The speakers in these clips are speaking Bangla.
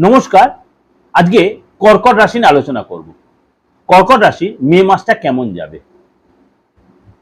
নমস্কার, আজকে কর্কট রাশি নিয়ে আলোচনা করব। কর্কট রাশি মে মাসটা কেমন যাবে?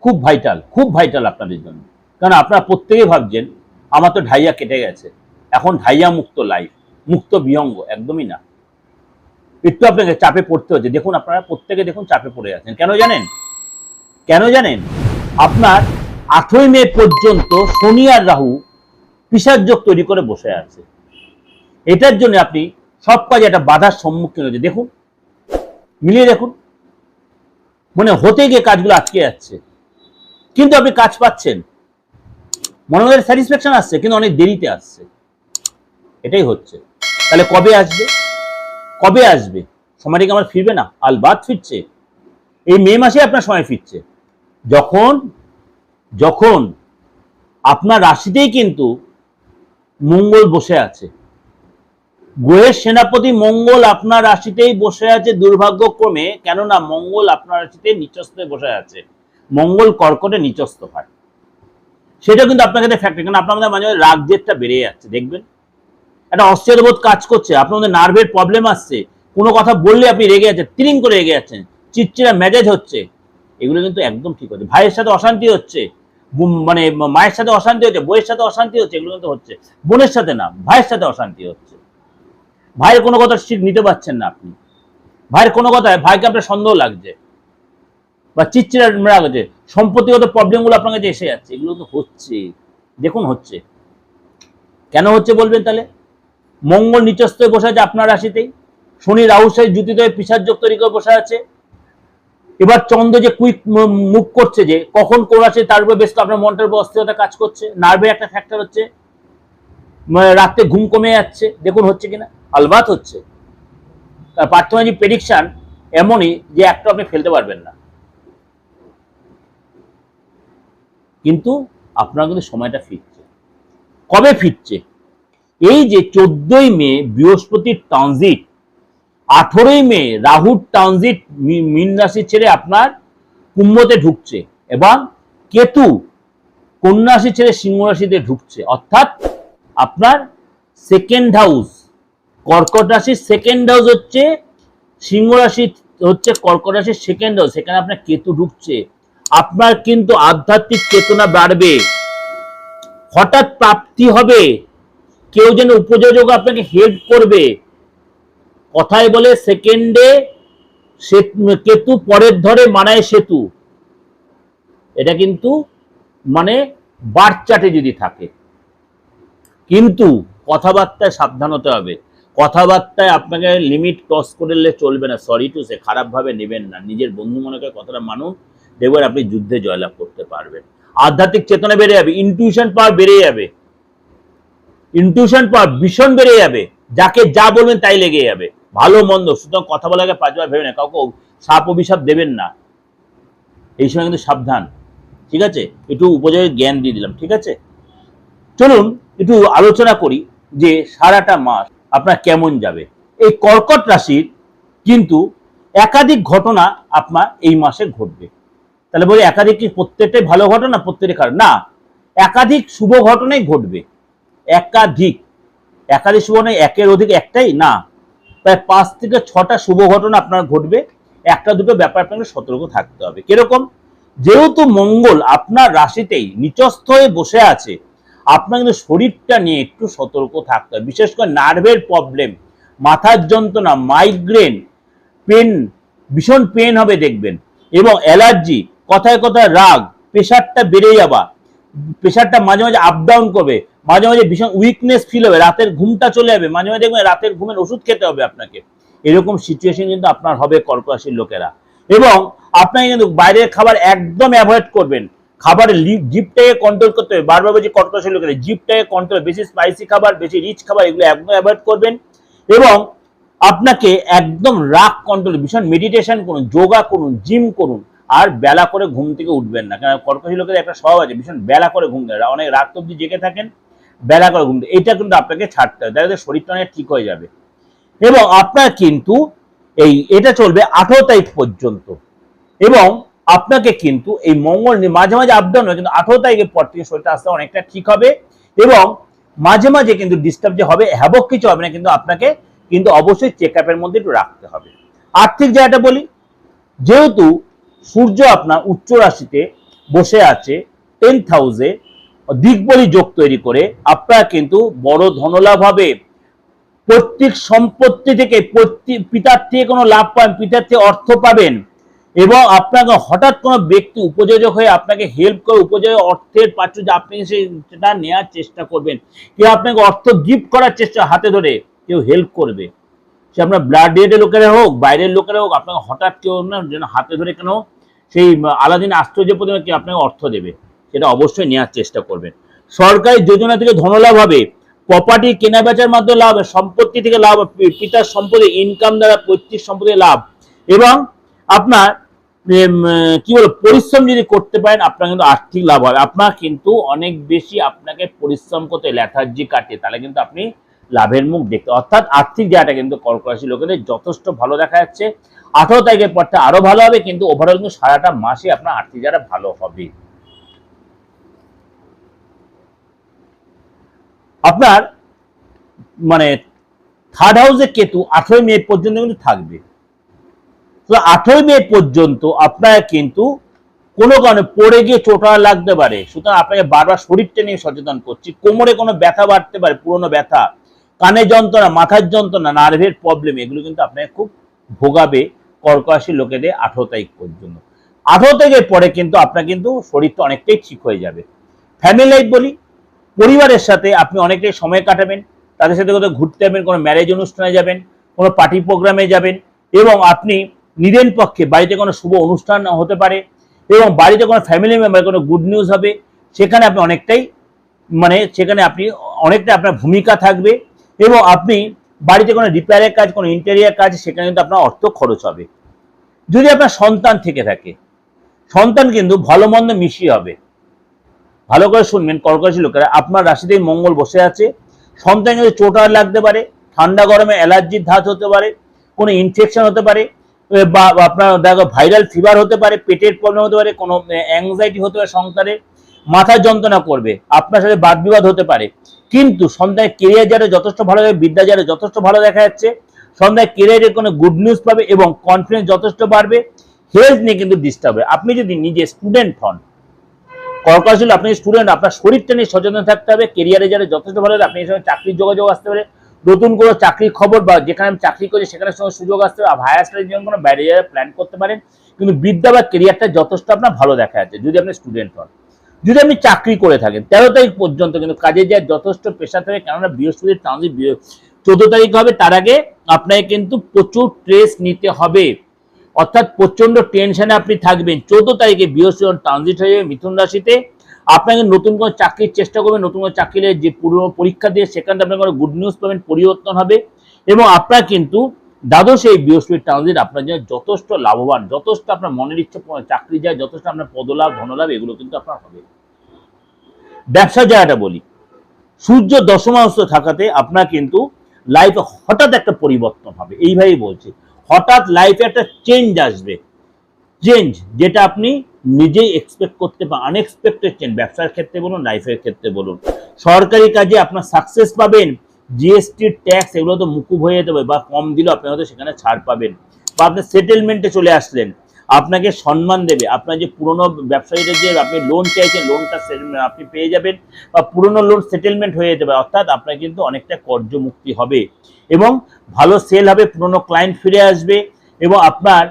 খুব ভাইটাল খুব ভাইটাল আপনাদের জন্য। কারণ আপনারা প্রত্যেকেই ভাবছেন, আমার তো ঢাইয়া কেটে গেছে। এখন ঢাইয়া মুক্ত লাইফ মুক্ত বিহঙ্গ, একদমই না। একটু আপনাকে চাপে পড়তে হচ্ছে। দেখুন, আপনারা প্রত্যেকে দেখুন চাপে পড়ে আছেন। কেন জানেন? কেন জানেন? আপনার আঠই মে পর্যন্ত শনি আর রাহু পিসার যোগ তৈরি করে বসে আছে। এটার জন্য আপনি সব কাজে একটা বাধার সম্মুখীন হয়েছে দেখুন, মিলিয়ে দেখুন। মানে হতে গিয়ে কাজগুলো আটকে যাচ্ছে। কিন্তু আপনি কাজ পাচ্ছেন। মনে মনে স্যাটিসফ্যাকশন আসছে, কিন্তু অনেক দেরিতে আসছে। এটাই হচ্ছে। তাহলে কবে আসবে? কবে আসবে? সময়টা কি আমার ফিরবে না? আলবাদ ফিরছে। এই মে মাসে আপনার সময় ফিরছে। যখন যখন আপনার রাশিতেই কিন্তু মঙ্গল বসে আছে। গ্রহের সেনাপতি মঙ্গল আপনার রাশিতেই বসে আছে দুর্ভাগ্যক্রমে, কেননা মঙ্গল আপনার রাশিতে নিচস্থ বসে আছে। মঙ্গল কর্কটে নিচস্থ হয়। সেটা কিন্তু আপনার কাছে ফ্যাক্টরি কারণ আপনার মাঝে মাঝে রাগ জেদটা বেড়ে যাচ্ছে, দেখবেন? একটা অস্থিরবোধ কাজ করছে, আপনার মধ্যে নার্ভের প্রবলেম আসছে, কোনো কথা বললে আপনি রেগে যাচ্ছেন, তিরিং করে রেগে যাচ্ছেন চিটচিরা মেজাজ হচ্ছে। এগুলো কিন্তু একদম ঠিক হচ্ছে। ভাইয়ের সাথে অশান্তি হচ্ছে মানে মায়ের সাথে অশান্তি হচ্ছে বইয়ের সাথে অশান্তি হচ্ছে, এগুলো কিন্তু হচ্ছে। বোনের সাথে না, ভাইয়ের সাথে অশান্তি হচ্ছে। ভাইয়ের কোনো কথা ঠিক নিতে পারছেন না আপনি। ভাইয়ের কোনো কথায় ভাইকে আপনার সন্দেহ লাগছে। বা চিচ্চিরা লাগছে। সম্পত্তিগত প্রবলেমগুলো আপনার কাছে এসে যাচ্ছে। এগুলো তো হচ্ছে। দেখুন হচ্ছে। কেন হচ্ছে বলবেন তাহলে? মঙ্গল নিচস্থ হয়ে বসে আছে আপনার রাশিতেই শনি রাহু সাই জুতিতে পিসার যোগ তৈরি করে বসে আছে। এবার চন্দ্র যে কুইক মুভ করছে যে কখন কোন আছে তার উপর বেশ আপনার মনটার উপর অস্থিরতা কাজ করছে। নার্ভের একটা ফ্যাক্টর হচ্ছে। রাতে ঘুম কমে যাচ্ছে। দেখুন হচ্ছে কিনা। আলবাত হচ্ছে। তার পার্থমাজি প্রেডিকশন এমনই যে একটা আপনি ফেলতে পারবেন না। কিন্তু আপনার কিন্তু সময়টা ফিরছে। কবে ফিরছে? এই যে চোদ্দই মে বৃহস্পতির ট্রানজিট আঠেরোই মে, রাহুর ট্রানজিট মীন রাশি ছেড়ে আপনার কুম্ভতে ঢুকছে এবং কেতু কন্যা রাশি ছেড়ে সিংহ রাশিতে ঢুকছে। অর্থাৎ আপনার সেকেন্ড হাউস কর্কট রাশির সেকেন্ড হাউস হচ্ছে, সিংহ রাশি হচ্ছে কর্কট রাশির সেকেন্ড হাউস সেখানে আপনার কেতু ঢুকছে। আপনার কিন্তু আধ্যাত্মিক চেতনা বাড়বে। হঠাৎ প্রাপ্তি হবে। কেউ যেন উপযোজক আপনাকে হেল্প করবে। কথায় বলে সেকেন্ডে কেতু পরের ধরে মানায় সেতু। এটা কিন্তু মানে বার্থ চার্টে যদি থাকে। কিন্তু কথাবার্তায় সাবধান হতে হবে। কথাবার্তায় আপনাকে লিমিট ক্রস করলে চলবে না। সরি টু সে খারাপভাবে নেবেন না। নিজের বন্ধু মনে করে কথাটা মানুন দেখবেন আপনি যুদ্ধে জয়লাভ করতে পারবেন। আধ্যাত্মিক চেতনা বেড়ে যাবে ইনটিউশন পাওয়ার বেড়ে যাবে। ইনটিউশন পাওয়ার ভীষণ বেড়ে যাবে। যাকে যা বলবেন তাই লেগে যাবে। ভালো, মন্দ, সুতরাং কথা বলার আগে পাঁচবার ভেবে না কাউকে সাপ অভিশাপ দেবেন না। এই সময় কিন্তু সাবধান। ঠিক আছে? একটু উপযোগী জ্ঞান দিয়ে দিলাম। ঠিক আছে? চলুন, একটু আলোচনা করি যে সারাটা মাস আপনার কেমন যাবে? এই কর্কট রাশির কিন্তু একাধিক ঘটনা আপনার এই মাসে ঘটবে। তাহলে বলি একাধিক কি প্রত্যেকটাই ভালো ঘটনা, প্রত্যেকটাই খারাপ? না, একাধিক শুভ ঘটনাই ঘটবে। একাধিক। একাধিক শুভ নয় একের অধিক একটাই? না, প্রায় পাঁচ থেকে ছটা শুভ ঘটনা আপনার ঘটবে। একটা দুটো ব্যাপার আপনাকে সতর্ক থাকতে হবে। কীরকম? যেহেতু মঙ্গল আপনার রাশিতেই নিচস্থ হয়ে বসে আছে আপনার কিন্তু শরীরটা নিয়ে একটু সতর্ক থাকতে হবে। বিশেষ করে নার্ভের প্রবলেম মাথার যন্ত্রণা মাইগ্রেন পেন ভীষণ পেন হবে দেখবেন। এবং অ্যালার্জি কথায় কথায় রাগ, প্রেশারটা বেড়ে যাওয়া, প্রেশারটা মাঝে মাঝে আপ ডাউন করবে, মাঝে মাঝে ভীষণ উইকনেস ফিল হবে, রাতের ঘুমটা চলে যাবে, মাঝে মাঝে দেখবেন রাতের ঘুমের ওষুধ খেতে হবে আপনাকে। এরকম সিচুয়েশন কিন্তু আপনার হবে কর্ক রাশির লোকেরা। এবং আপনাকে কিন্তু বাইরের খাবার একদম অ্যাভয়েড করবেন। খাবারের জিপটাকে কন্ট্রোল করতে হবে। বারবার বলছি কর্ক রাশির লোকেরা জিপটাকে কন্ট্রোল বেশি স্পাইসি খাবার, বেশি রিচ খাবার, এগুলো একদম অ্যাভয়েড করবেন। এবং আপনাকে একদম রাগ কন্ট্রোল ভীষণ মেডিটেশন করুন যোগা করুন জিম করুন। আর বেলা করে ঘুম থেকে উঠবেন না। কারণ কর্কশী লোকের একটা স্বভাব আছে, ভীষণ বেলা করে ঘুম দেয়। অনেক রাত অব্দি জেগে থাকেন, বেলা করে ঘুম এটা কিন্তু আপনাকে ছাড়তে হবে। তাহলে শরীরটা অনেক ঠিক হয়ে যাবে। এবং আপনার কিন্তু এই, এটা চলবে আঠারো তারিখ পর্যন্ত। এবং আপনাকে কিন্তু এই মঙ্গল মাঝে মাঝে আপডাউন হয়, কিন্তু আঠারো তারিখের পর থেকে শরীরটা আস্তে অনেকটা ঠিক হবে এবং মাঝে মাঝে কিন্তু ডিস্টার্ব যে হবে হ্যাবক কিছু হবে না, কিন্তু আপনাকে কিন্তু অবশ্যই চেক আপের মধ্যে একটু রাখতে হবে। আর্থিক জায়গাটা বলি, যেহেতু সূর্য আপনার উচ্চ রাশিতে বসে আছে টেন হাউসে দিকবলি যোগ তৈরি করে আপনারা কিন্তু বড় ধনলাভ হবে। প্রত্যেক সম্পত্তি থেকে পিতার থেকে কোনো লাভ পাবেন, পিতার থেকে অর্থ পাবেন। এবং আপনাকে হঠাৎ কোনো ব্যক্তি উপযোজক হয়ে আপনাকে হেল্প করে, উপযোজক অর্থের পাচ্ছ যে আপনি সেটা নেওয়ার চেষ্টা করবেন। কেউ আপনাকে অর্থ গিফট করার চেষ্টা হাতে ধরে কেউ হেল্প করবে। সে আপনার ব্লাড রিলেটেড লোকেরা হোক, বাইরের লোকেরা হোক, আপনাকে হঠাৎ কেউ যেন হাতে ধরে কেন সেই আলাদিন আশ্চর্য প্রতিমা কেউ আপনাকে অর্থ দেবে, সেটা অবশ্যই নেওয়ার চেষ্টা করবেন। সরকারি যোজনা থেকে ধনলাভ হবে প্রপার্টি কেনা বেচার মাধ্যমে লাভ, সম্পত্তি থেকে লাভ, পিতার সম্পদে ইনকাম দ্বারা পৈতৃক সম্পত্তি লাভ এবং আপনার কি বলব পরিশ্রম যদি করতে পারেন, আপনার কিন্তু আর্থিক লাভ হবে। আপনার কিন্তু অনেক বেশি আপনাকে পরিশ্রম করতে ল্যাথার্জি কাটে, তাহলে কিন্তু আপনি লাভের মুখ দেখতে। অর্থাৎ আর্থিক জায়গাটা কিন্তু কর্ক রাশি লোকেদের যথেষ্ট ভালো দেখা যাচ্ছে। আঠারো তারিখের পরটা আরও ভালো হবে, কিন্তু ওভারঅল কিন্তু সারাটা মাসে আপনার আর্থিক জায়গাটা ভালো হবে। আপনার মানে থার্ড হাউসে কেতু, আঠেরোই মে পর্যন্ত কিন্তু থাকবে। তো আঠেরোই মে পর্যন্ত আপনার কিন্তু কোনো কারণে পড়ে গিয়ে চোটা লাগতে পারে। সুতরাং আপনাকে বারবার শরীরটা নিয়ে সচেতন করছি। কোমরে কোনো ব্যথা বাড়তে পারে, পুরনো ব্যথা কানে যন্ত্রণা, মাথার যন্ত্রণা, নার্ভের প্রবলেম এগুলো কিন্তু আপনাকে খুব ভোগাবে কর্করাশি লোকেদের আঠেরো তারিখ পর্যন্ত। আঠেরো তারিখের পরে কিন্তু আপনার কিন্তু শরীরটা অনেকটাই ঠিক হয়ে যাবে। ফ্যামিলি লাইফ বলি, পরিবারের সাথে আপনি অনেকটাই সময় কাটাবেন, তাদের সাথে কোথাও ঘুরতে যাবেন, কোনো ম্যারেজ অনুষ্ঠানে যাবেন, কোনো পার্টি প্রোগ্রামে যাবেন, এবং আপনি নিদেন পক্ষে বাড়িতে কোনো শুভ অনুষ্ঠান হতে পারে এবং বাড়িতে কোনো ফ্যামিলি মেম্বার কোনো গুড নিউজ হবে, সেখানে আপনি অনেকটাই মানে সেখানে আপনি অনেকটা আপনার ভূমিকা থাকবে এবং আপনি বাড়িতে কোনো রিপেয়ারের কাজ, কোনো ইন্টেরিয়ার কাজ, সেখানে কিন্তু আপনার অর্থ খরচ হবে। যদি আপনার সন্তান থেকে থাকে, সন্তান কিন্তু ভালো মন্দ মিশিয়ে হবে। ভালো করে শুনবেন কর্করাশি লোকেরা, আপনার রাশিতেই মঙ্গল বসে আছে। সন্তান কিন্তু চোট আর লাগতে পারে, ঠান্ডা গরমে অ্যালার্জির ধাত হতে পারে, কোনো ইনফেকশন হতে পারে বা, আপনার দেখো ভাইরাল ফিভার হতে পারে, পেটের প্রবলেম হতে পারে, কোনো অ্যাংজাইটি হতে পারে, সংসারে মাথা যন্ত্রণা করবে, আপনার সাথে বাদ বিবাদ হতে পারে। কিন্তু সন্ধ্যায় কেরিয়ার যারা যথেষ্ট ভালো হবে বিদ্যা যারা যথেষ্ট ভালো দেখা যাচ্ছে, সন্ধ্যায় কেরিয়ারের কোনো গুড নিউজ পাবে এবং কনফিডেন্স যথেষ্ট বাড়বে হেলথ নিয়ে কিন্তু ডিস্টার্ব হবে। আপনি যদি নিজে স্টুডেন্ট হন কর্কশ হলে আপনি স্টুডেন্ট আপনার শরীরটা নিয়ে সচেতন থাকতে হবে কেরিয়ারে যারা যথেষ্ট ভালো, আপনি এই সময় চাকরির যোগাযোগ আসতে পারে নতুন কোনো চাকরির খবর বা যেখানে আমি চাকরি করি সেখানে সঙ্গে সুযোগ আসতে পারে হায়ার স্টাডির জন্য কোনো বাইরে যারা প্ল্যান করতে পারেন, কিন্তু বিদ্যা বা কেরিয়ারটা যথেষ্ট আপনার ভালো দেখা যাচ্ছে, যদি আপনি স্টুডেন্ট হন। যদি আপনি চাকরি করে থাকেন, তেরো তারিখ পর্যন্ত কিন্তু কাজে যাওয়ার যথেষ্ট পেশা থাকে, কেননা বৃহস্পতির ট্রানজিট চোদ্দ তারিখ হবে, তার আগে আপনাকে কিন্তু প্রচুর স্ট্রেস নিতে হবে। অর্থাৎ প্রচণ্ড টেনশনে আপনি থাকবেন। চোদ্দ তারিখে বৃহস্পতি ট্রানজিট হয়ে যাবে মিথুন রাশিতে। আপনাকে নতুন কোনো চাকরির চেষ্টা করবেন নতুন কোনো চাকরির যে পুরো পরীক্ষা দিয়ে সেখানে আপনার কোনো গুড নিউজ পাবেন পরিবর্তন হবে এবং আপনার কিন্তু দ্বাদশ এই বৃহস্পতি ট্রানজিট আপনার জন্য যথেষ্ট লাভবান, যথেষ্ট আপনার মনের ইচ্ছে চাকরি যায়, যথেষ্ট আপনার পদলাভ, ধনলাভ, এগুলো কিন্তু আপনার হবে। ব্যবসা জায়গাটা বলি, সূর্য দশমাংশ থাকাতে আপনার কিন্তু লাইফে হঠাৎ একটা পরিবর্তন হবে, এইভাবেই বলছি। হঠাৎ লাইফে একটা চেঞ্জ আসবে। চেঞ্জ যেটা আপনি নিজেই এক্সপেক্ট করতে বা আনএক্সপেক্টেড চেঞ্জ ব্যবসার ক্ষেত্রে বলুন লাইফের ক্ষেত্রে বলুন। সরকারি কাজে আপনার সাকসেস পাবেন। জিএসটি ট্যাক্স এগুলো তো মুকুব হয়ে যেতে হবে বা কম দিলেও আপনি হয়তো সেখানে ছাড় পাবেন। বা আপনি সেটেলমেন্টে চলে আসলেন। আপনাকে সম্মান দেবে। আপনার যে পুরনো ব্যবসায়ীরা যে আপনি লোন চাইছেন লোনটা আপনি পেয়ে যাবেন বা পুরনো লোন সেটেলমেন্ট হয়ে যেতে পারে। অর্থাৎ আপনার কিন্তু অনেকটা কর্জমুক্তি হবে। এবং ভালো সেল হবে, পুরনো ক্লায়েন্ট ফিরে আসবে এবং আপনার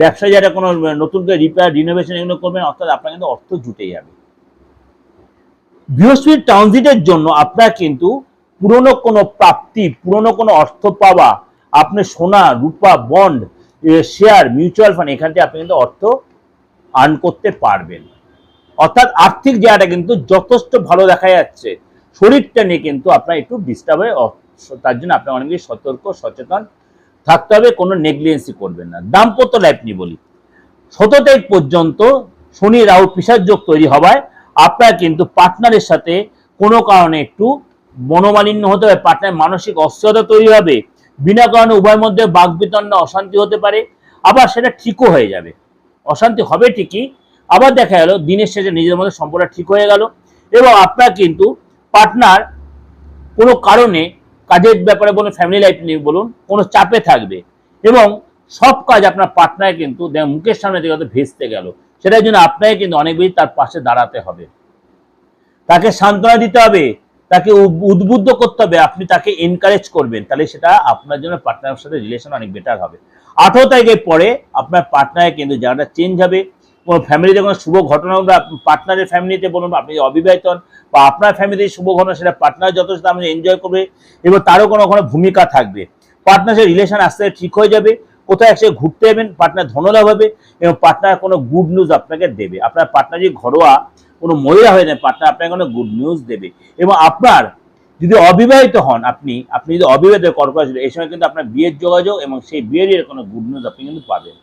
ব্যবসায় যারা কোনো নতুন করে রিপেয়ার রিনোভেশন এগুলো করবেন, অর্থাৎ আপনার কিন্তু অর্থ জুটে যাবে। বৃহস্পতি ট্রানজিটের জন্য আপনার কিন্তু পুরনো কোনো প্রাপ্তি, পুরনো কোনো অর্থ পাওয়া, আপনি সোনা, রূপা বন্ড শেয়ার মিউচুয়াল ফান্ড এখান থেকে আপনি কিন্তু অর্থ আর্ন করতে পারবেন। অর্থাৎ আর্থিক জায়গাটা কিন্তু যথেষ্ট ভালো দেখা যাচ্ছে। শরীরটা নিয়ে কিন্তু আপনার একটু ডিস্টার্ব হয়ে তার জন্য আপনার অনেক সতর্ক, সচেতন থাকতে হবে, কোনো নেগলিজেন্সি করবেন না। দাম্পত্য লাইফ নিয়ে বলি। সতেরো তারিখ পর্যন্ত শনি, রাহু পিসার যোগ তৈরি হওয়ায় আপনার কিন্তু পার্টনারের সাথে কোনো কারণে একটু মনোমালিন্য হতে হবে পার্টনার মানসিক অস্থিরতা তৈরি হবে, বিনা কারণে উভয়ের মধ্যে বাকবিতণ্ড অশান্তি হতে পারে, আবার সেটা ঠিকও হয়ে যাবে। অশান্তি হবে ঠিকই, আবার দেখা গেল দিনের শেষে নিজের মধ্যে সম্পর্ক ঠিক হয়ে গেল, এবং আপনার কিন্তু পার্টনার কোনো কারণে কাজের ব্যাপারে বলুন ফ্যামিলি লাইফ নিয়ে বলুন, কোনো চাপে থাকবে। এবং সব কাজ আপনার পার্টনার কিন্তু মুখের সামনে থেকে হয়তো ভেস্তে গেল। সেটার জন্য আপনাকে কিন্তু অনেক বেশি তার পাশে দাঁড়াতে হবে। তাকে সান্ত্বনা দিতে হবে, তাকে উদ- উদ্বুদ্ধ করতে হবে, আপনি তাকে এনকারেজ করবেন, তাহলে সেটা আপনার জন্য পার্টনারের সাথে রিলেশন অনেক বেটার হবে। আঠারো তারিখের পরে আপনার পার্টনারে কিন্তু জায়গাটা চেঞ্জ হবে। ফ্যামিলিতে কোনো শুভ ঘটনা বা পার্টনারের ফ্যামিলিতে বলুন আপনি অবিবাহিত হন বা আপনার ফ্যামিলির শুভ ঘটনা সেটা পার্টনার যথেষ্ট আপনি এনজয় করবে এবং তারও কোনো কোনো ভূমিকা থাকবে। পার্টনারের রিলেশন আস্তে ঠিক হয়ে যাবে কোথায় একসাথে ঘুরতে যাবেন পার্টনার ধনলাভ হবে এবং পার্টনার কোনো গুড নিউজ আপনাকে দেবে। আপনার পার্টনার যদি ঘরোয়া কোনো মহিলা হয়ে যায় পার্টনার আপনাকে কোনো গুড নিউজ দেবে। এবং আপনার যদি অবিবাহিত হন আপনি আপনি যদি অবিবাহিত কর্কট রাশি, এই সময় কিন্তু আপনার বিয়ের যোগাযোগ এবং সেই বিয়ের কোনো গুড নিউজ আপনি কিন্তু পাবেন।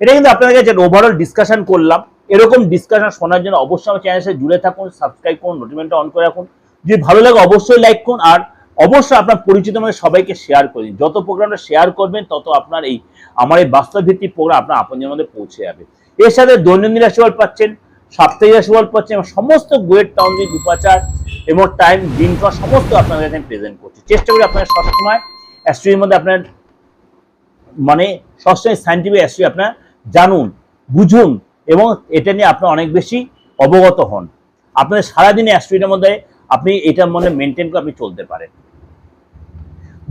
এটা কিন্তু আপনাদের কাছে ওভারঅল ডিসকাশন করলাম, এরকম ডিসকাশন শোনার জন্য অবশ্যই আমার চ্যানেলের সাথে জুড়ে থাকুন সাবস্ক্রাইব করুন নোটিফিকেশনটা অন করে রাখুন। যদি ভালো লাগে অবশ্যই লাইক করুন, আর অবশ্যই আপনার পরিচিত মানে সবাইকে শেয়ার করুন যত প্রোগ্রামটা শেয়ার করবেন, তত আপনার এই আমার এই বাস্তব ভিত্তিক প্রোগ্রাম আপনার আপনজনের মধ্যে পৌঁছে যাবে। এর সাথে দৈনন্দিন রাশিফল পাচ্ছেন, সাপ্তাহিক রাশিফল পাচ্ছেন, এবং সমস্ত গোয়ের টাউনজিক উপাচার এবং টাইম দিনকাল সমস্ত আপনাদের কাছে আমি প্রেজেন্ট করছি। চেষ্টা করি আপনার সবসময় অ্যাস্ট্রির মধ্যে আপনার মানে সবসময় সাইন্টিফিক অ্যাস্ট্রি আপনার জানুন, বুঝুন এবং এটা নিয়ে আপনার অনেক বেশি অবগত হন। আপনার সারাদিনে অ্যাস্ট্রিটার মধ্যে আপনি এটার মধ্যে মেনটেন করে আপনি চলতে পারেন।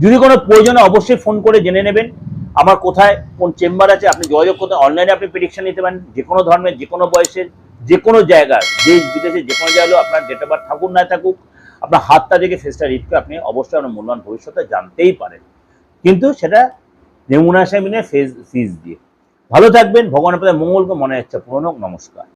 যদি কোনো প্রয়োজনে অবশ্যই ফোন করে জেনে নেবেন, আমার কোথায় কোন চেম্বার আছে, আপনি যোগাযোগ করতে অনলাইনে আপনি প্রেডিকশন নিতে পারেন, যে কোনো ধর্মের, যে কোনো বয়সের, যে কোনো জায়গার, দেশ, বিদেশে যে কোনো জায়গায় আপনার ডেট অফ বার্থ থাকুক, না থাকুক, আপনার হাতটা দেখে ফেসটা রিড করে আপনি অবশ্যই আপনার মূল্যবান ভবিষ্যতে জানতেই পারেন। কিন্তু সেটা রেমুনাশামিনের ফেস ফিজ দিয়ে। ভালো থাকবেন ভগবান আপনাদের মঙ্গলকে মনে হচ্ছে পূরণ নমস্কার।